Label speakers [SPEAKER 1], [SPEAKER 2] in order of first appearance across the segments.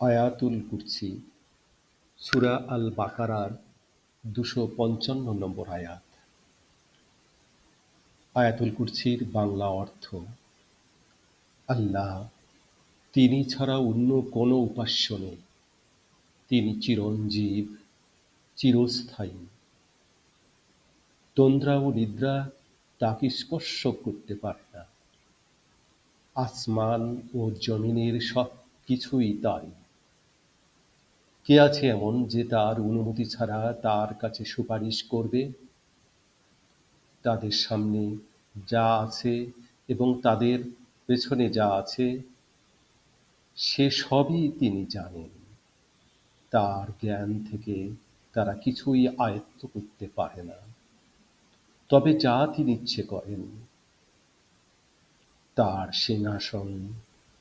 [SPEAKER 1] আয়াতুল কুরসি, সূরা আল বাকারার দুশো পঞ্চান্ন নম্বর আয়াত। আয়াতুল কুরসির বাংলা অর্থ, আল্লাহ তিনি ছাড়া অন্য কোনো উপাস্য নেই। তিনি চিরঞ্জীব, চিরস্থায়ী। তন্দ্রা ও নিদ্রা তাকে স্পর্শ করতে পারে না। আসমান ও জমিনের সব কিছুই তাই কে আছে এমন যে তার অনুমতি ছাড়া তার কাছে সুপারিশ করবে? তাদের সামনে যা আছে এবং তাদের পেছনে যা আছে, সে সবই তিনি জানেন। তার জ্ঞান থেকে তারা কিছুই আয়ত্ত করতে পারে না। তবে যা তিনি ইচ্ছে করেন, তার সিংহাসন,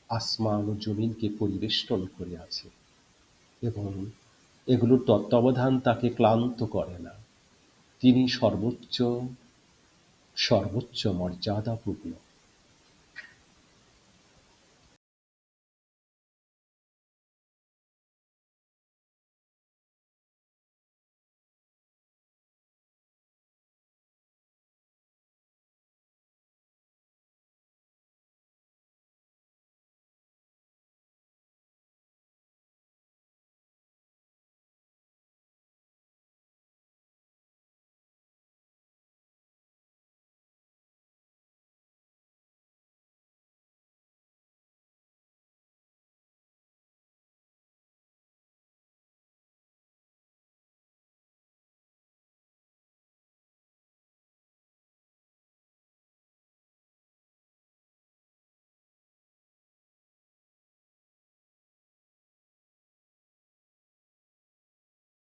[SPEAKER 1] আসমান ও জমিনকে পরিবেষ্টন করে আছে। এবং এগুলোর তত্ত্বাবধান তাকে ক্লান্ত করে না। তিনি সর্বোচ্চ সর্বোচ্চ মর্যাদাপূর্ণ।